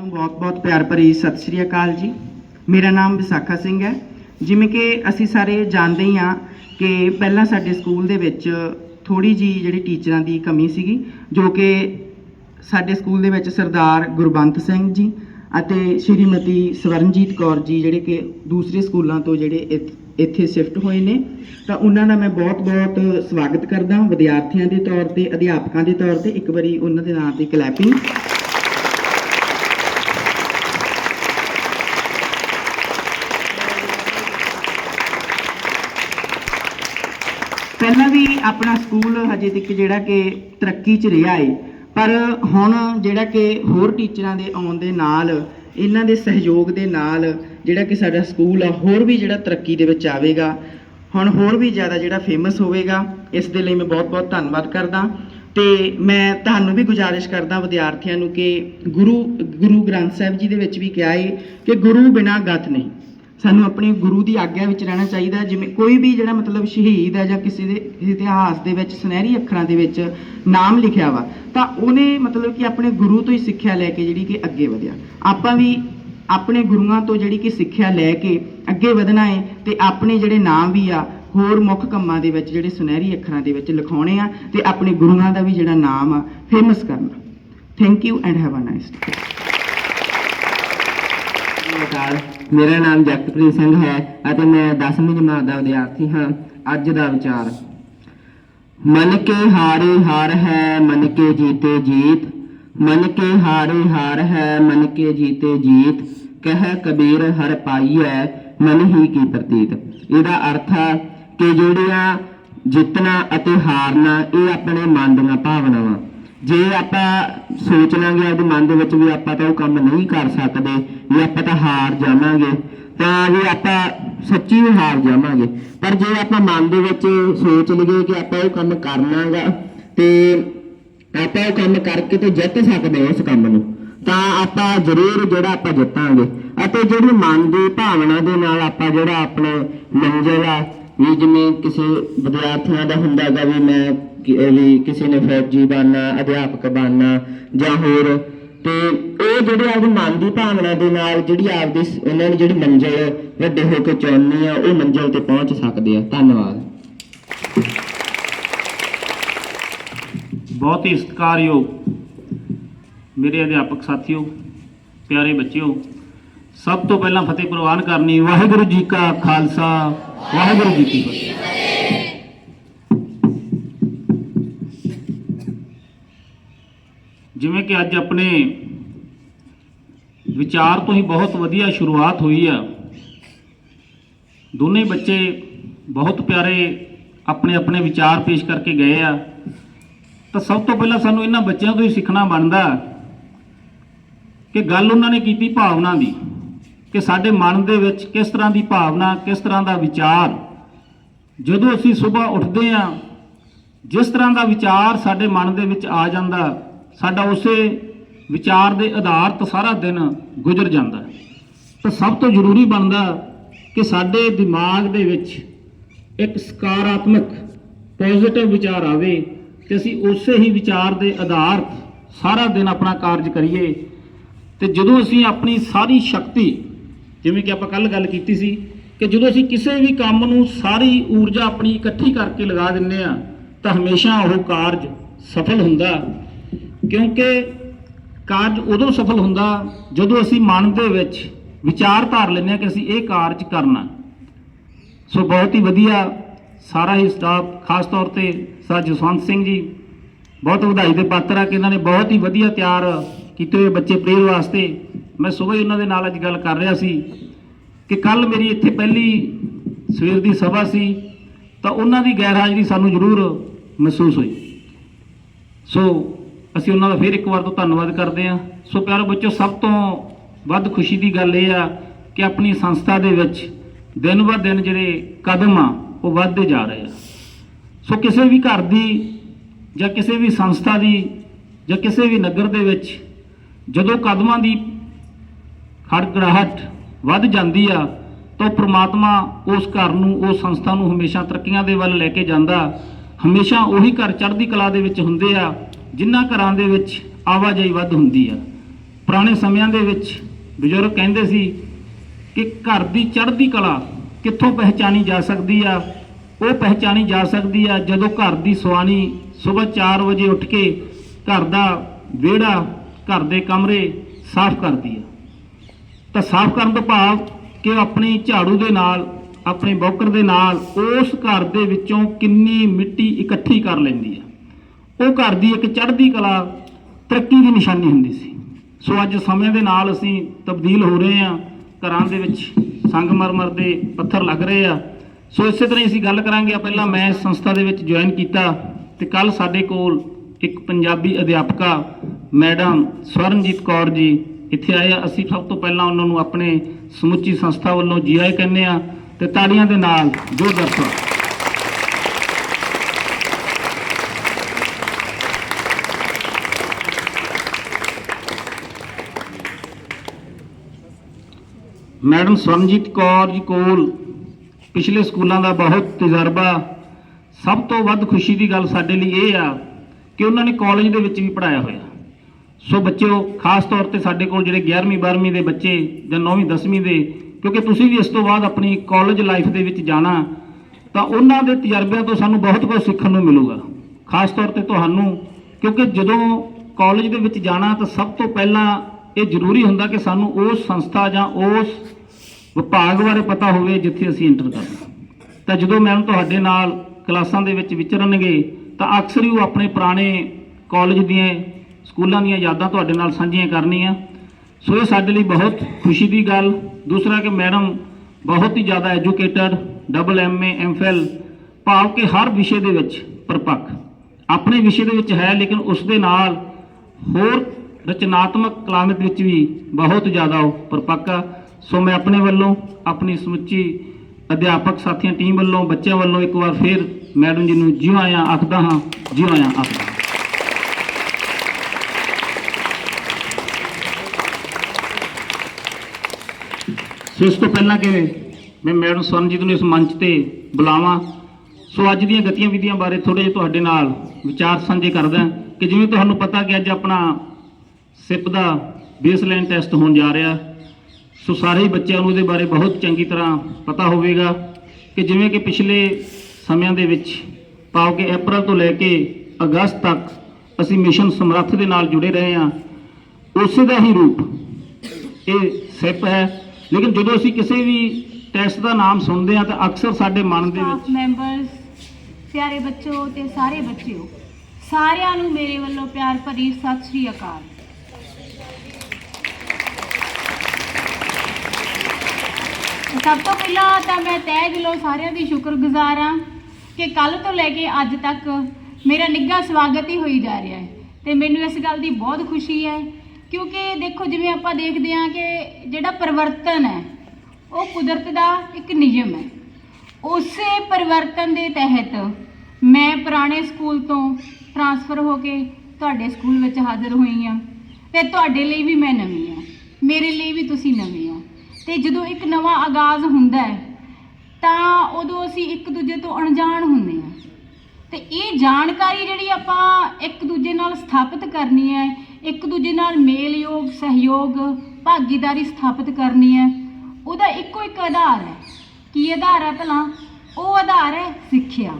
ਨੂੰ ਬਹੁਤ-ਬਹੁਤ ਪਿਆਰ ਭਰੀ ਸਤਿ ਸ੍ਰੀ ਅਕਾਲ ਜੀ। ਮੇਰਾ ਨਾਮ ਵਿਸਾਖਾ ਸਿੰਘ ਹੈ। ਜਿਵੇਂ ਕਿ ਅਸੀਂ ਸਾਰੇ ਜਾਣਦੇ ਹੀ ਹਾਂ ਕਿ ਪਹਿਲਾਂ ਸਾਡੇ ਸਕੂਲ ਦੇ ਵਿੱਚ ਥੋੜੀ ਜੀ ਜਿਹੜੀ ਟੀਚਰਾਂ ਦੀ ਕਮੀ ਸੀਗੀ, ਜੋ ਕਿ ਸਾਡੇ ਸਕੂਲ ਦੇ ਵਿੱਚ ਸਰਦਾਰ ਗੁਰਬੰਤ ਸਿੰਘ ਜੀ ਅਤੇ ਸ਼੍ਰੀਮਤੀ ਸਵਰਨਜੀਤ ਕੌਰ ਜੀ, ਜਿਹੜੇ ਕਿ ਦੂਸਰੇ ਸਕੂਲਾਂ ਤੋਂ ਜਿਹੜੇ ਇੱਥ- ਇੱਥੇ ਸ਼ਿਫਟ ਹੋਏ ਨੇ। ਤਾਂ ਉਹਨਾਂ ਦਾ ਮੈਂ ਬਹੁਤ-ਬਹੁਤ ਸਵਾਗਤ ਕਰਦਾ ਵਿਦਿਆਰਥੀਆਂ ਦੇ ਤੌਰ ਤੇ, ਅਧਿਆਪਕਾਂ ਦੇ ਤੌਰ ਤੇ। ਇੱਕ ਵਾਰੀ ਉਹਨਾਂ ਦੇ ਨਾਂ ਤੇ ਕਲੈਪਿੰਗ ਪਹਿਲਾਂ ਵੀ ਆਪਣਾ ਸਕੂਲ ਹਜੇ ਤੱਕ ਜਿਹੜਾ ਕਿ ਤਰੱਕੀ 'ਚ ਰਿਹਾ ਏ। ਪਰ ਹੁਣ ਜਿਹੜਾ ਕਿ ਹੋਰ ਟੀਚਰਾਂ ਦੇ ਆਉਣ ਦੇ ਨਾਲ, ਇਹਨਾਂ ਦੇ ਸਹਿਯੋਗ ਦੇ ਨਾਲ ਜਿਹੜਾ ਕਿ ਸਾਡਾ ਸਕੂਲ ਆ, ਹੋਰ ਵੀ ਜਿਹੜਾ ਤਰੱਕੀ ਦੇ ਵਿੱਚ ਆਵੇਗਾ। ਹੁਣ ਹੋਰ ਵੀ ਜ਼ਿਆਦਾ ਜਿਹੜਾ ਫੇਮਸ ਹੋਵੇਗਾ, ਇਸ ਦੇ ਲਈ ਮੈਂ ਬਹੁਤ-ਬਹੁਤ ਧੰਨਵਾਦ ਕਰਦਾ। ਤੇ ਮੈਂ ਤੁਹਾਨੂੰ ਵੀ ਗੁਜ਼ਾਰਿਸ਼ ਕਰਦਾ ਵਿਦਿਆਰਥੀਆਂ ਨੂੰ ਕਿ ਗੁਰੂ ਗੁਰੂ ਗ੍ਰੰਥ ਸਾਹਿਬ ਜੀ ਦੇ ਵਿੱਚ ਵੀ ਕਿਹਾ ਹੈ ਕਿ ਗੁਰੂ ਬਿਨਾਂ ਗਤ ਨਹੀਂ। ਸਾਨੂੰ ਆਪਣੇ ਗੁਰੂ ਦੀ ਆਗਿਆ ਵਿੱਚ ਰਹਿਣਾ ਚਾਹੀਦਾ ਜਿਵੇਂ ਕੋਈ ਵੀ ਜਿਹੜਾ ਮਤਲਬ ਸ਼ਹੀਦ ਹੈ ਜਾਂ ਕਿਸੇ ਦੇ ਇਤਿਹਾਸ ਦੇ ਵਿੱਚ, ਸੁਨਹਿਰੀ ਅੱਖਰਾਂ ਦੇ ਵਿੱਚ ਨਾਮ ਲਿਖਿਆ ਵਾ, ਤਾਂ ਉਹਨੇ ਮਤਲਬ ਕਿ ਆਪਣੇ ਗੁਰੂ ਤੋਂ ਹੀ ਸਿੱਖਿਆ ਲੈ ਕੇ ਜਿਹੜੀ ਕਿ ਅੱਗੇ ਵਧਿਆ। ਆਪਾਂ ਵੀ ਆਪਣੇ ਗੁਰੂਆਂ ਤੋਂ ਜਿਹੜੀ ਕਿ ਸਿੱਖਿਆ ਲੈ ਕੇ ਅੱਗੇ ਵਧਣਾ ਹੈ ਤੇ ਆਪਣੇ ਜਿਹੜੇ ਨਾਮ ਵੀ ਆ, ਹੋਰ ਮੁੱਖ ਕੰਮਾਂ ਦੇ ਵਿੱਚ ਜਿਹੜੇ ਸੁਨਹਿਰੀ ਅੱਖਰਾਂ ਦੇ ਵਿੱਚ ਲਿਖਾਉਣੇ ਆ ਤੇ ਆਪਣੇ ਗੁਰੂਆਂ ਦਾ ਵੀ ਜਿਹੜਾ ਨਾਮ ਆ ਫੇਮਸ ਕਰਨਾ। Thank you and have a nice day ਸਤਿ ਨਮਸਕਾਰ ਮੇਰਾ ਨਾਮ ਜਗਤਪ੍ਰੀਤ ਸਿੰਘ ਹੈ ਅਤੇ ਮੈਂ 10ਵੀਂ ਜਮਾਤ ਦਾ ਵਿਦਿਆਰਥੀ ਹਾਂ। ਅੱਜ ਦਾ ਵਿਚਾਰ। ਮਨ ਕੇ ਹਾਰੇ ਹਾਰ ਹੈ, ਮਨ ਕੇ ਜੀਤੇ ਜੀਤ। ਮਨ ਕੇ ਹਾਰੇ ਹਾਰ ਹੈ, ਮਨ ਕੇ ਜੀਤੇ ਜੀਤ। ਕਹਿ ਕਬੀਰ ਹਰ ਪਾਈਐ, ਮਨ ਹੀ ਕੀ ਪ੍ਰਤੀਤ। ਇਹਦਾ ਅਰਥ ਹੈ ਕਿ ਜਿਹੜੀਆਂ ਜਿੱਤਣਾ ਅਤੇ ਹਾਰਨਾ, ਇਹ ਆਪਣੇ ਮਨ ਦੀਆਂ ਭਾਵਨਾਵਾਂ। ਜੇ ਆਪਾਂ ਸੋਚ ਲਾਂਗੇ ਆਪਦੇ ਮਨ ਦੇ ਵਿੱਚ ਵੀ ਆਪਾਂ ਤਾਂ ਉਹ ਕੰਮ ਨਹੀਂ ਕਰ ਸਕਦੇ, ਵੀ ਆਪਾਂ ਤਾਂ ਹਾਰ ਜਾਵਾਂਗੇ, ਤਾਂ ਵੀ ਆਪਾਂ ਸੱਚੀ ਵੀ ਹਾਰ ਜਾਵਾਂਗੇ। ਪਰ ਜੇ ਆਪਾਂ ਮਨ ਦੇ ਵਿੱਚ ਸੋਚ ਲਈਏ ਕਿ ਆਪਾਂ ਉਹ ਕੰਮ ਕਰਨਾਗਾ ਤੇ ਆਪਾਂ ਉਹ ਕੰਮ ਕਰਕੇ ਤੇ ਜਿੱਤ ਸਕਦੇ ਹਾਂ ਉਸ ਕੰਮ ਨੂੰ, ਤਾਂ ਆਪਾਂ ਜ਼ਰੂਰ ਜਿਹੜਾ ਆਪਾਂ ਜਿੱਤਾਂਗੇ। ਅਤੇ ਜਿਹੜੀ ਮਨ ਦੀ ਭਾਵਨਾ ਦੇ ਨਾਲ ਆਪਾਂ ਜਿਹੜਾ ਆਪਣਾ ਮੰਜ਼ਿਲ ਆ, ਵੀ ਜਿਵੇਂ ਕਿਸੇ ਵਿਦਿਆਰਥੀਆਂ ਦਾ ਹੁੰਦਾ ਹੈਗਾ ਵੀ ਮੈਂ ਕਿ- ਵੀ ਕਿਸੇ ਨੇ ਫੌਜੀ ਬਣਨਾ ਅਧਿਆਪਕ ਬਣਨਾ ਜਾਂ ਹੋਰ, ਤੇ ਉਹ ਜਿਹੜੇ ਆਪਦੇ ਮਨ ਦੀ ਭਾਵਨਾ ਦੇ ਨਾਲ ਜਿਹੜੀ ਆਪਦੀ ਉਹਨਾਂ ਨੇ ਜਿਹੜੀ ਮੰਜ਼ਿਲ ਵੱਡੇ ਹੋ ਕੇ ਚੁਣਨੀ ਆ, ਉਹ ਮੰਜ਼ਿਲ ਤੇ ਪਹੁੰਚ ਸਕਦੇ ਆ। ਧੰਨਵਾਦ। ਬਹੁਤ ਹੀ ਸਤਿਕਾਰਯੋਗ ਮੇਰੇ ਅਧਿਆਪਕ ਸਾਥੀਓ, ਪਿਆਰੇ ਬੱਚਿਓ, ਸਭ ਤੋਂ ਪਹਿਲਾਂ ਫਤਿਹ ਪ੍ਰਵਾਨ ਕਰਨੀ ਵਾਹਿਗੁਰੂ ਜੀ ਕਾ ਖਾਲਸਾ, ਵਾਹਿਗੁਰੂ ਜੀ ਕੀ ਫਤਿਹ। ਜਿਵੇਂ ਕਿ ਅੱਜ ਆਪਣੇ ਵਿਚਾਰ ਤੋਂ ਹੀ ਬਹੁਤ ਵਧੀਆ ਸ਼ੁਰੂਆਤ ਹੋਈ ਆ। ਦੋਨੇ ਬੱਚੇ ਬਹੁਤ ਪਿਆਰੇ ਆਪਣੇ ਆਪਣੇ ਵਿਚਾਰ ਪੇਸ਼ ਕਰਕੇ ਗਏ ਆ। ਤਾਂ ਸਭ ਤੋਂ ਪਹਿਲਾਂ ਸਾਨੂੰ ਇਹਨਾਂ ਬੱਚਿਆਂ ਤੋਂ ਹੀ ਸਿੱਖਣਾ ਬਣਦਾ ਕਿ ਗੱਲ ਉਹਨਾਂ ਨੇ ਕੀਤੀ ਭਾਵਨਾ ਦੀ, ਕਿ ਸਾਡੇ ਮਨ ਦੇ ਵਿੱਚ ਕਿਸ ਤਰ੍ਹਾਂ ਦੀ ਭਾਵਨਾ, ਕਿਸ ਤਰ੍ਹਾਂ ਦਾ ਵਿਚਾਰ। ਜਦੋਂ ਅਸੀਂ ਸਵੇਰ ਉੱਠਦੇ ਹਾਂ, ਜਿਸ ਤਰ੍ਹਾਂ ਦਾ ਵਿਚਾਰ ਸਾਡੇ ਮਨ ਦੇ ਵਿੱਚ ਆ ਜਾਂਦਾ ਸਾਡਾ ਉਸੇ ਵਿਚਾਰ ਦੇ ਆਧਾਰ ਤੇ ਸਾਰਾ ਦਿਨ ਗੁਜ਼ਰ ਜਾਂਦਾ ਤਾਂ ਸਭ ਤੋਂ ਜ਼ਰੂਰੀ ਬਣਦਾ ਕਿ ਸਾਡੇ ਦਿਮਾਗ ਦੇ ਵਿੱਚ ਇੱਕ ਸਕਾਰਾਤਮਕ ਪੋਜ਼ਿਟਿਵ ਵਿਚਾਰ ਆਵੇ ਤੇ ਅਸੀਂ ਉਸੇ ਹੀ ਵਿਚਾਰ ਦੇ ਆਧਾਰ ਸਾਰਾ ਦਿਨ ਆਪਣਾ ਕਾਰਜ ਕਰੀਏ। ਤੇ ਜਦੋਂ ਅਸੀਂ ਆਪਣੀ ਸਾਰੀ ਸ਼ਕਤੀ, ਜਿਵੇਂ ਕਿ ਆਪਾਂ ਕੱਲ ਗੱਲ ਕੀਤੀ ਸੀ, ਕਿ ਜਦੋਂ ਅਸੀਂ ਕਿਸੇ ਵੀ ਕੰਮ ਨੂੰ ਸਾਰੀ ਊਰਜਾ ਆਪਣੀ ਇਕੱਠੀ ਕਰਕੇ ਲਗਾ ਦਿੰਨੇ ਆ ਤਾਂ ਹਮੇਸ਼ਾ ਉਹ ਕਾਰਜ ਸਫਲ ਹੁੰਦਾ। ਕਿਉਂਕਿ ਕਾਰਜ ਉਦੋਂ ਸਫਲ ਹੁੰਦਾ ਜਦੋਂ ਅਸੀਂ ਮਨ ਦੇ ਵਿੱਚ ਵਿਚਾਰ ਧਾਰ ਲੈਂਦੇ ਹਾਂ ਕਿ ਅਸੀਂ ਇਹ ਕਾਰਜ ਕਰਨਾ ਸੋ ਬਹੁਤ ਹੀ ਵਧੀਆ ਸਾਰਾ ਹੀ ਸਟਾਫ ਖਾਸ ਤੌਰ ਤੇ ਸਰ ਜਸਵੰਤ ਸਿੰਘ ਜੀ, ਬਹੁਤ ਵਧਾਈ ਦੇ ਪਾਤਰ ਆ ਕਿ ਇਹਨਾਂ ਨੇ ਬਹੁਤ ਹੀ ਵਧੀਆ ਤਿਆਰ ਕੀਤੇ ਹੋਏ ਬੱਚੇ ਪ੍ਰੇਰ ਵਾਸਤੇ। ਮੈਂ ਸਵੇਰ ਉਹਨਾਂ ਦੇ ਨਾਲ ਅੱਜ ਗੱਲ ਕਰ ਰਿਹਾ ਸੀ ਕਿ ਕੱਲ ਮੇਰੀ ਇੱਥੇ ਪਹਿਲੀ ਸਵੇਰ ਦੀ ਸਭਾ ਸੀ, ਤਾਂ ਉਹਨਾਂ ਦੀ ਗੈਰ ਹਾਜ਼ਰੀ ਸਾਨੂੰ ਜ਼ਰੂਰ ਮਹਿਸੂਸ ਹੋਈ। ਸੋ ਅਸੀਂ ਉਹਨਾਂ ਦਾ ਫਿਰ ਇੱਕ ਵਾਰ ਤੋਂ ਧੰਨਵਾਦ ਕਰਦੇ ਹਾਂ। ਸੋ ਪਿਆਰੇ ਬੱਚੋ ਸਭ ਤੋਂ ਵੱਧ ਖੁਸ਼ੀ ਦੀ ਗੱਲ ਇਹ ਆ ਕਿ ਆਪਣੀ ਸੰਸਥਾ ਦੇ ਵਿੱਚ ਦਿਨ ਬਰ ਦਿਨ ਜਿਹੜੇ ਕਦਮ ਆ, ਉਹ ਵੱਧਦੇ ਜਾ ਰਹੇ ਆ। ਸੋ ਕਿਸੇ ਵੀ ਘਰ ਦੀ ਜਾਂ ਕਿਸੇ ਵੀ ਸੰਸਥਾ ਦੀ ਜਾਂ ਕਿਸੇ ਵੀ ਨਗਰ ਦੇ ਵਿੱਚ ਜਦੋਂ ਕਦਮਾਂ ਦੀ ਖੜਕੜਾਹਟ ਵੱਧ ਜਾਂਦੀ ਆ, ਤਾਂ ਉਹ ਪ੍ਰਮਾਤਮਾ ਉਸ ਘਰ ਨੂੰ, ਉਸ ਸੰਸਥਾ ਨੂੰ ਹਮੇਸ਼ਾ ਤਰੱਕੀਆਂ ਦੇ ਵੱਲ ਲੈ ਕੇ ਜਾਂਦਾ। ਹਮੇਸ਼ਾ ਉਹੀ ਘਰ ਚੜ੍ਹਦੀ ਕਲਾ ਦੇ ਵਿੱਚ ਹੁੰਦੇ ਆ। ਜਿਨ੍ਹਾਂ ਘਰਾਂ ਦੇ ਵਿੱਚ ਆਵਾਜਾਈ ਵੱਧ ਹੁੰਦੀ ਆ, ਪੁਰਾਣੇ ਸਮਿਆਂ ਦੇ ਵਿੱਚ ਬਜ਼ੁਰਗ ਕਹਿੰਦੇ ਸੀ ਕਿ ਘਰ ਦੀ ਚੜ੍ਹਦੀ ਕਲਾ ਕਿੱਥੋਂ ਪਹਿਚਾਨੀ ਜਾ ਸਕਦੀ ਆ? ਉਹ ਪਹਿਚਾਨੀ ਜਾ ਸਕਦੀ ਆ ਜਦੋਂ ਘਰ ਦੀ ਸੁਆਣੀ ਸਵੇਰ 4 ਵਜੇ ਉੱਠ ਕੇ ਘਰ ਦਾ ਵਿਹੜਾ, ਘਰ ਦੇ ਕਮਰੇ ਸਾਫ਼ ਕਰਦੀ ਆ। ਤਾਂ ਸਾਫ਼ ਕਰਨ ਤੋਂ ਭਾਵ ਕਿ ਉਹ ਆਪਣੀ ਝਾੜੂ ਦੇ ਨਾਲ, ਆਪਣੇ ਬੌਕਰ ਦੇ ਨਾਲ ਉਸ ਘਰ ਦੇ ਵਿੱਚੋਂ ਕਿੰਨੀ ਮਿੱਟੀ ਇਕੱਠੀ ਕਰ ਲੈਂਦੀ ਹੈ ਉਹ ਘਰ ਦੀ ਇੱਕ ਚੜ੍ਹਦੀ ਕਲਾ ਤਰੱਕੀ ਦੀ ਨਿਸ਼ਾਨੀ ਹੁੰਦੀ ਸੀ। ਸੋ ਅੱਜ ਸਮੇਂ ਦੇ ਨਾਲ ਅਸੀਂ ਤਬਦੀਲ ਹੋ ਰਹੇ ਹਾਂ। ਘਰਾਂ ਦੇ ਵਿੱਚ ਸੰਗਮਰਮਰ ਦੇ ਪੱਥਰ ਲੱਗ ਰਹੇ ਆ। ਸੋ ਇਸੇ ਤਰ੍ਹਾਂ ਹੀ ਅਸੀਂ ਗੱਲ ਕਰਾਂਗੇ। ਪਹਿਲਾਂ ਮੈਂ ਇਸ ਸੰਸਥਾ ਦੇ ਵਿੱਚ ਜੁਆਇਨ ਕੀਤਾ ਤੇ ਕੱਲ ਸਾਡੇ ਕੋਲ ਇੱਕ ਪੰਜਾਬੀ ਅਧਿਆਪਕਾ, ਮੈਡਮ ਸਵਰਨਜੀਤ ਕੌਰ ਜੀ ਇੱਥੇ ਆਏ ਆ। ਅਸੀਂ ਸਭ ਤੋਂ ਪਹਿਲਾਂ ਉਹਨਾਂ ਨੂੰ ਆਪਣੇ ਸਮੁੱਚੀ ਸੰਸਥਾ ਵੱਲੋਂ ਜੀ ਆਏ ਕਹਿੰਦੇ ਆ ਤੇ ਤਾੜੀਆਂ ਦੇ ਨਾਲ ਜ਼ੋਰਦਾਰ ਸਵਾਗਤ ਮੈਡਮ ਸਵਰਨਜੀਤ ਕੌਰ ਜੀ ਕੋਲ ਪਿਛਲੇ ਸਕੂਲਾਂ ਦਾ ਬਹੁਤ ਤਜਰਬਾ, ਸਭ ਤੋਂ ਵੱਧ ਖੁਸ਼ੀ ਦੀ ਗੱਲ ਸਾਡੇ ਲਈ ਇਹ ਆ ਕਿ ਉਹਨਾਂ ਨੇ ਕਾਲਜ ਦੇ ਵਿੱਚ ਵੀ ਪੜਾਇਆ ਹੋਇਆ। ਸੋ ਬੱਚਿਓ, ਖਾਸ ਤੌਰ ਤੇ ਸਾਡੇ ਕੋਲ ਜਿਹੜੇ 11ਵੀਂ 12ਵੀਂ ਦੇ ਬੱਚੇ ਜਾਂ 9ਵੀਂ 10ਵੀਂ ਦੇ, ਕਿਉਂਕਿ ਤੁਸੀਂ ਵੀ ਇਸ ਤੋਂ ਬਾਅਦ ਆਪਣੀ ਕਾਲਜ ਲਾਈਫ ਦੇ ਵਿੱਚ ਜਾਣਾ, ਤਾਂ ਉਹਨਾਂ ਦੇ ਤਜਰਬਿਆਂ ਤੋਂ ਸਾਨੂੰ ਬਹੁਤ ਕੁਝ ਸਿੱਖਣ ਨੂੰ ਮਿਲੂਗਾ। ਖਾਸ ਤੌਰ ਤੇ ਤੁਹਾਨੂੰ, ਕਿਉਂਕਿ ਜਦੋਂ ਕਾਲਜ ਦੇ ਵਿੱਚ ਜਾਣਾ ਤਾਂ ਸਭ ਤੋਂ ਪਹਿਲਾਂ ਇਹ ਜ਼ਰੂਰੀ ਹੁੰਦਾ ਕਿ ਸਾਨੂੰ ਉਸ ਸੰਸਥਾ ਜਾਂ ਉਸ ਵਿਭਾਗ ਬਾਰੇ ਪਤਾ ਹੋਵੇ ਜਿੱਥੇ ਅਸੀਂ ਇੰਟਰ ਕਰਨਾ ਤਾਂ ਜਦੋਂ ਮੈਮ ਤੁਹਾਡੇ ਨਾਲ ਕਲਾਸਾਂ ਦੇ ਵਿੱਚ ਵਿਚਰਨਗੇ, ਤਾਂ ਅਕਸਰ ਹੀ ਉਹ ਆਪਣੇ ਪੁਰਾਣੇ ਕਾਲਜ ਦੀਆਂ, ਸਕੂਲਾਂ ਦੀਆਂ ਯਾਦਾਂ ਤੁਹਾਡੇ ਨਾਲ ਸਾਂਝੀਆਂ ਕਰਨੀਆਂ। ਸੋ ਇਹ ਸਾਡੇ ਲਈ ਬਹੁਤ ਖੁਸ਼ੀ ਦੀ ਗੱਲ। ਦੂਸਰਾ ਕਿ ਮੈਡਮ ਬਹੁਤ ਹੀ ਜ਼ਿਆਦਾ ਐਜੂਕੇਟਡ ਡਬਲ ਐਮਏ ਐਮਫਿਲ ਭਾਵ ਕਿ ਹਰ ਵਿਸ਼ੇ ਦੇ ਵਿੱਚ ਪਰਪੱਕ। ਆਪਣੇ ਵਿਸ਼ੇ ਦੇ ਵਿੱਚ ਹੈ, ਲੇਕਿਨ ਉਸ ਦੇ ਨਾਲ ਹੋਰ ਰਚਨਾਤਮਕ ਕਲਾਮਤ ਵਿੱਚ ਵੀ ਬਹੁਤ ਜ਼ਿਆਦਾ ਉਹ ਪਰਪੱਕ ਆ ਸੋ ਮੈਂ ਆਪਣੇ ਵੱਲੋਂ ਆਪਣੀ ਸਮੁੱਚੀ ਅਧਿਆਪਕ ਸਾਥੀਆਂ ਟੀਮ ਵੱਲੋਂ, ਬੱਚਿਆਂ ਵੱਲੋਂ ਇੱਕ ਵਾਰ ਫਿਰ ਮੈਡਮ ਜੀ ਨੂੰ ਜਿਉਂ ਆਇਆਂ ਆਖਦਾ ਹਾਂ, ਜਿਉਂ ਆਇਆਂ ਆਖਦਾ ਹਾਂ। ਸੋ ਇਸ ਤੋਂ ਪਹਿਲਾਂ ਕਿ ਮੈਂ ਮੈਡਮ ਸਵਰਨਜੀਤ ਨੂੰ ਇਸ ਮੰਚ ਤੇ ਬੁਲਾਵਾਂ ਸੋ ਅੱਜ ਦੀਆਂ ਗਤੀਵਿਧੀਆਂ ਬਾਰੇ ਥੋੜੇ ਜਿਹਾ ਤੁਹਾਡੇ ਨਾਲ ਵਿਚਾਰ ਸਾਂਝੇ ਕਰਦਾ ਕਿ ਜਿਵੇਂ ਤੁਹਾਨੂੰ ਪਤਾ ਕਿ ਅੱਜ ਆਪਣਾ ਸਿਪ ਦਾ ਬੇਸਲਾਈਨ ਟੈਸਟ ਹੋਣ ਜਾ ਰਿਹਾ। ਸੋ ਸਾਰੇ ਹੀ ਬੱਚਿਆਂ ਨੂੰ ਇਹਦੇ ਬਾਰੇ ਬਹੁਤ ਚੰਗੀ ਤਰ੍ਹਾਂ ਪਤਾ ਹੋਵੇਗਾ ਕਿ ਜਿਵੇਂ ਕਿ ਪਿਛਲੇ ਸਮਿਆਂ ਦੇ ਵਿੱਚ ਪਾਓ ਕਿ ਅਪ੍ਰੈਲ ਤੋਂ ਲੈ ਕੇ ਅਗਸਤ ਤੱਕ ਅਸੀਂ ਮਿਸ਼ਨ ਸਮਰੱਥ ਦੇ ਨਾਲ ਜੁੜੇ ਰਹੇ ਹਾਂ। ਉਸੇ ਦਾ ਹੀ ਰੂਪ ਇਹ ਸਿਪ ਹੈ। ਲੇਕਿਨ ਜਦੋਂ ਅਸੀਂ ਕਿਸੇ ਵੀ ਟੈਸਟ ਦਾ ਨਾਮ ਸੁਣਦੇ ਹਾਂ ਤਾਂ ਅਕਸਰ ਸਾਡੇ ਮਨ ਦੇ ਵਿੱਚ ਮੈਂਬਰਸ ਪਿਆਰੇ ਬੱਚੋ ਤੇ ਸਾਰੇ ਬੱਚਿਓ, ਸਾਰਿਆਂ ਨੂੰ ਮੇਰੇ ਵੱਲੋਂ ਪਿਆਰ ਭਰੀ ਸਤਿ ਸ੍ਰੀ ਅਕਾਲ। ਸਭ ਤੋਂ ਪਹਿਲਾਂ ਤਾਂ ਮੈਂ ਤਹਿ ਦਿਲੋਂ ਸਾਰਿਆਂ ਦੀ ਸ਼ੁਕਰਗੁਜ਼ਾਰ ਹਾਂ ਕਿ ਕੱਲ ਤੋਂ ਲੈ ਕੇ ਅੱਜ ਤੱਕ ਮੇਰਾ ਨਿੱਘਾ ਸਵਾਗਤ ਹੀ ਹੋਈ ਜਾ ਰਿਹਾ ਹੈ ਤੇ ਮੈਨੂੰ ਇਸ ਗੱਲ ਦੀ ਬਹੁਤ ਖੁਸ਼ੀ ਹੈ ਕਿਉਂਕਿ ਦੇਖੋ ਜਿਵੇਂ ਆਪਾਂ ਦੇਖਦੇ ਹਾਂ ਕਿ ਜਿਹੜਾ ਪਰਿਵਰਤਨ ਹੈ, ਉਹ ਕੁਦਰਤ ਦਾ ਇੱਕ ਨਿਯਮ ਹੈ। ਉਸੇ ਪਰਿਵਰਤਨ ਦੇ ਤਹਿਤ ਮੈਂ ਪੁਰਾਣੇ ਸਕੂਲ ਤੋਂ ਟਰਾਂਸਫਰ ਹੋ ਕੇ ਤੁਹਾਡੇ ਸਕੂਲ ਵਿੱਚ ਹਾਜ਼ਰ ਹੋਈ ਹਾਂ ਤੇ ਤੁਹਾਡੇ ਲਈ ਵੀ ਮੈਂ ਨਵੀਂ ਹਾਂ। ਮੇਰੇ ਲਈ ਵੀ ਤੁਸੀਂ ਨਵੇਂ ਹੋ ਤੇ ਜਦੋਂ ਇੱਕ ਨਵਾਂ ਆਗਾਜ਼ ਹੁੰਦਾ ਹੈ, ਤਾਂ ਉਦੋਂ ਅਸੀਂ ਇੱਕ ਦੂਜੇ ਤੋਂ ਅਣਜਾਣ ਹੁੰਦੇ ਹਾਂ। ਤੇ ਇਹ ਜਾਣਕਾਰੀ ਜਿਹੜੀ ਆਪਾਂ ਇੱਕ ਦੂਜੇ ਨਾਲ ਸਥਾਪਿਤ ਕਰਨੀ ਹੈ, ਇੱਕ ਦੂਜੇ ਨਾਲ ਮੇਲਯੋਗ, ਸਹਿਯੋਗ, ਭਾਗੀਦਾਰੀ ਸਥਾਪਿਤ ਕਰਨੀ ਹੈ, ਉਹਦਾ ਇੱਕੋ ਇੱਕ ਆਧਾਰ ਹੈ। ਕੀ ਆਧਾਰ ਹੈ ਭਲਾ? ਉਹ ਆਧਾਰ ਹੈ ਸਿੱਖਿਆ।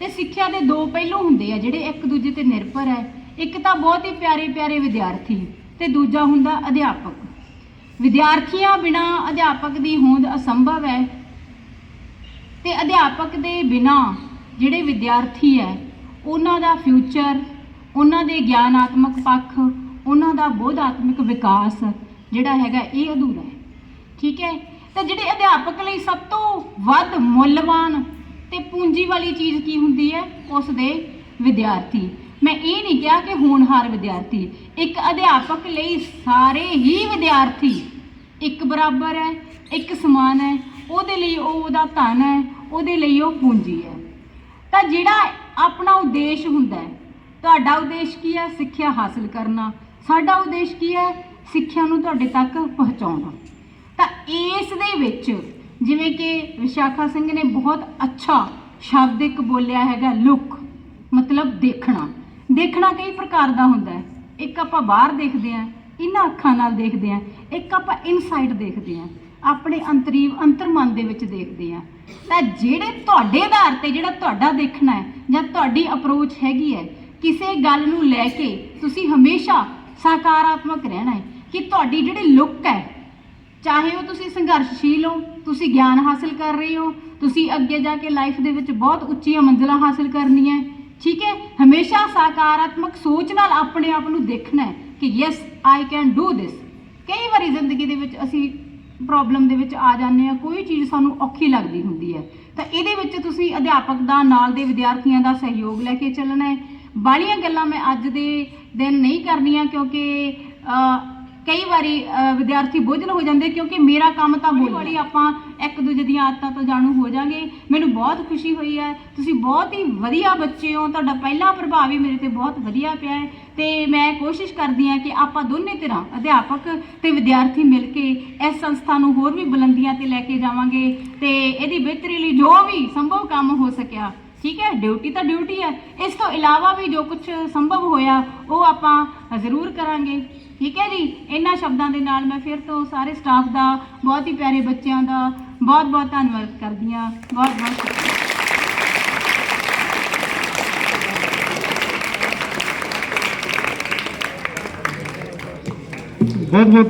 ਤੇ ਸਿੱਖਿਆ ਦੇ ਦੋ ਪਹਿਲੂ ਹੁੰਦੇ ਆ, ਜਿਹੜੇ ਇੱਕ ਦੂਜੇ ਤੇ ਨਿਰਭਰ ਹੈ। ਇੱਕ ਤਾਂ ਬਹੁਤ ਹੀ ਪਿਆਰੇ ਪਿਆਰੇ ਵਿਦਿਆਰਥੀ ਤੇ ਦੂਜਾ ਹੁੰਦਾ ਅਧਿਆਪਕ। ਵਿਦਿਆਰਥੀਆਂ ਬਿਨਾ ਅਧਿਆਪਕ ਦੀ ਹੋਂਦ ਅਸੰਭਵ ਹੈ ਤੇ ਅਧਿਆਪਕ ਦੇ ਬਿਨਾ ਜਿਹੜੇ ਵਿਦਿਆਰਥੀ ਹੈ, ਉਹਨਾਂ ਦਾ ਫਿਊਚਰ ਉਹਨਾਂ ਦੇ ਗਿਆਨਾਤਮਕ ਪੱਖ, ਉਹਨਾਂ ਦਾ ਬੋਧਾਤਮਕ ਵਿਕਾਸ ਜਿਹੜਾ ਹੈਗਾ ਇਹ ਅਧੂਰਾ ਹੈ। ਠੀਕ ਹੈ? ਤਾਂ ਜਿਹੜੇ ਅਧਿਆਪਕ ਲਈ ਸਭ ਤੋਂ ਵੱਧ ਮੁੱਲਵਾਨ ਤੇ ਪੂੰਜੀ ਵਾਲੀ ਚੀਜ਼ ਕੀ ਹੁੰਦੀ ਹੈ? ਉਸ ਦੇ ਵਿਦਿਆਰਥੀ। ਮੈਂ ਇਹ ਨਹੀਂ ਕਿਹਾ ਕਿ ਹੋਣਹਾਰ ਵਿਦਿਆਰਥੀ। ਇੱਕ ਅਧਿਆਪਕ ਲਈ ਸਾਰੇ ਹੀ ਵਿਦਿਆਰਥੀ ਇੱਕ ਬਰਾਬਰ ਹੈ, ਇੱਕ ਸਮਾਨ ਹੈ, ਉਹਦੇ ਲਈ ਉਹ ਉਹਦਾ ਧਨ ਹੈ, ਉਹਦੇ ਲਈ ਉਹ ਪੂੰਜੀ ਹੈ। ਤਾਂ ਜਿਹੜਾ ਆਪਣਾ ਉਦੇਸ਼ ਹੁੰਦਾ ਹੈ, ਤੁਹਾਡਾ ਉਦੇਸ਼ ਕੀ ਹੈ? ਸਿੱਖਿਆ ਹਾਸਲ ਕਰਨਾ। ਸਾਡਾ ਉਦੇਸ਼ ਕੀ ਹੈ? ਸਿੱਖਿਆ ਨੂੰ ਤੁਹਾਡੇ ਤੱਕ ਪਹੁੰਚਾਉਣਾ। ਤਾਂ ਇਸ ਦੇ ਵਿੱਚ ਜਿਵੇਂ ਕਿ ਵਿਸ਼ਾਖਾ ਸਿੰਘ ਨੇ ਬਹੁਤ ਅੱਛਾ ਸ਼ਬਦ ਇੱਕ ਬੋਲਿਆ ਹੈਗਾ, ਲੁੱਕ। ਮਤਲਬ ਦੇਖਣਾ। ਦੇਖਣਾ ਕਈ ਪ੍ਰਕਾਰ ਦਾ ਹੁੰਦਾ ਹੈ। ਇੱਕ ਆਪਾਂ ਬਾਹਰ ਦੇਖਦੇ ਹਾਂ ਇਹਨਾਂ ਅੱਖਾਂ ਨਾਲ ਦੇਖਦੇ ਆ ਇੱਕ ਆਪਾਂ ਇਨਸਾਈਡ ਦੇਖਦੇ ਆ ਆਪਣੇ ਅੰਤਰੀਵ, ਅੰਤਰਮਨ ਦੇ ਵਿੱਚ ਦੇਖਦੇ ਆ ਤਾਂ ਜਿਹੜੇ ਤੁਹਾਡੇ ਆਧਾਰ ਤੇ ਜਿਹੜਾ ਤੁਹਾਡਾ ਦੇਖਣਾ ਹੈ ਜਾਂ ਤੁਹਾਡੀ ਅਪਰੋਚ ਹੈਗੀ ਹੈ, ਕਿਸੇ ਗੱਲ ਨੂੰ ਲੈ ਕੇ ਤੁਸੀਂ ਹਮੇਸ਼ਾ ਸਕਾਰਾਤਮਕ ਰਹਿਣਾ ਹੈ ਕਿ ਤੁਹਾਡੀ ਜਿਹੜੀ ਲੁੱਕ ਹੈ, ਚਾਹੇ ਉਹ ਤੁਸੀਂ ਸੰਘਰਸ਼ਸ਼ੀਲ ਹੋ, ਤੁਸੀਂ ਗਿਆਨ ਹਾਸਲ ਕਰ ਰਹੇ ਹੋ, ਤੁਸੀਂ ਅੱਗੇ ਜਾ ਕੇ ਲਾਈਫ ਦੇ ਵਿੱਚ ਬਹੁਤ ਉੱਚੀਆਂ ਮੰਜ਼ਿਲਾਂ ਹਾਸਲ ਕਰਨੀਆਂ ਹੈ ਠੀਕ ਹੈ? ਹਮੇਸ਼ਾ ਸਕਾਰਾਤਮਕ ਸੋਚ ਨਾਲ ਆਪਣੇ ਆਪ ਨੂੰ ਦੇਖਣਾ ਹੈ ਕਿ yes I can do this ਕਈ ਵਾਰੀ ਜ਼ਿੰਦਗੀ ਦੇ ਵਿੱਚ ਅਸੀਂ ਪ੍ਰੋਬਲਮ ਦੇ ਵਿੱਚ ਆ ਜਾਂਦੇ ਆ ਕੋਈ ਚੀਜ਼ ਸਾਨੂੰ ਔਖੀ ਲੱਗਦੀ ਹੁੰਦੀ ਹੈ। ਤਾਂ ਇਹਦੇ ਵਿੱਚ ਤੁਸੀਂ ਅਧਿਆਪਕ ਦਾ, ਨਾਲ ਦੇ ਵਿਦਿਆਰਥੀਆਂ ਦਾ ਸਹਿਯੋਗ ਲੈ ਕੇ ਚੱਲਣਾ ਹੈ। ਬਾਲੀਆਂ ਗੱਲਾਂ ਮੈਂ ਅੱਜ ਦੇ ਦਿਨ ਨਹੀਂ ਕਰਨੀਆਂ ਕਿਉਂਕਿ ਕਈ ਵਾਰੀ ਵਿਦਿਆਰਥੀ ਬੋਝਲ ਹੋ ਜਾਂਦੇ ਕਿਉਂਕਿ ਮੇਰਾ ਕੰਮ ਤਾਂ ਹੌਲੀ ਆਪਾਂ ਇੱਕ ਦੂਜੇ ਦੀਆਂ ਆਦਤਾਂ ਤੋਂ ਜਾਣੂ ਹੋ ਜਾਾਂਗੇ। ਮੈਨੂੰ ਬਹੁਤ ਖੁਸ਼ੀ ਹੋਈ ਹੈ। ਤੁਸੀਂ ਬਹੁਤ ਹੀ ਵਧੀਆ ਬੱਚੇ ਹੋ। ਤੁਹਾਡਾ ਪਹਿਲਾ ਪ੍ਰਭਾਵ ਹੀ ਮੇਰੇ ਤੇ ਬਹੁਤ ਵਧੀਆ ਪਿਆ ਹੈ। ਤੇ ਮੈਂ ਕੋਸ਼ਿਸ਼ ਕਰਦੀ ਹਾਂ ਕਿ ਆਪਾਂ ਦੋਨੇ ਤਰ੍ਹਾਂ ਅਧਿਆਪਕ ਤੇ ਵਿਦਿਆਰਥੀ ਮਿਲ ਕੇ ਇਸ ਸੰਸਥਾ ਨੂੰ ਹੋਰ ਵੀ ਬੁਲੰਦੀਆਂ ਤੇ ਲੈ ਕੇ ਜਾਵਾਂਗੇ। ਤੇ ਇਹਦੀ ਬਿਹਤਰੀ ਲਈ ਜੋ ਵੀ ਸੰਭਵ ਕੰਮ ਹੋ ਸਕਿਆ ਠੀਕ ਹੈ? ਡਿਊਟੀ ਤਾਂ ਡਿਊਟੀ ਹੈ। ਇਸ ਤੋਂ ਇਲਾਵਾ ਵੀ ਜੋ ਕੁਝ ਸੰਭਵ ਹੋਇਆ, ਉਹ ਆਪਾਂ ਜ਼ਰੂਰ ਕਰਾਂਗੇ। ਠੀਕ ਹੈ ਜੀ? ਇਹਨਾਂ ਸ਼ਬਦਾਂ ਦੇ ਨਾਲ ਮੈਂ ਫਿਰ ਤੋਂ ਸਾਰੇ ਸਟਾਫ ਦਾ, ਬਹੁਤ ਹੀ ਪਿਆਰੇ ਬੱਚਿਆਂ ਦਾ ਬਹੁਤ ਬਹੁਤ ਧੰਨਵਾਦ ਕਰਦੀ ਹਾਂ। ਬਹੁਤ ਬਹੁਤ ਸ਼ੁਕਰੀਆ। ਬਹੁਤ ਬਹੁਤ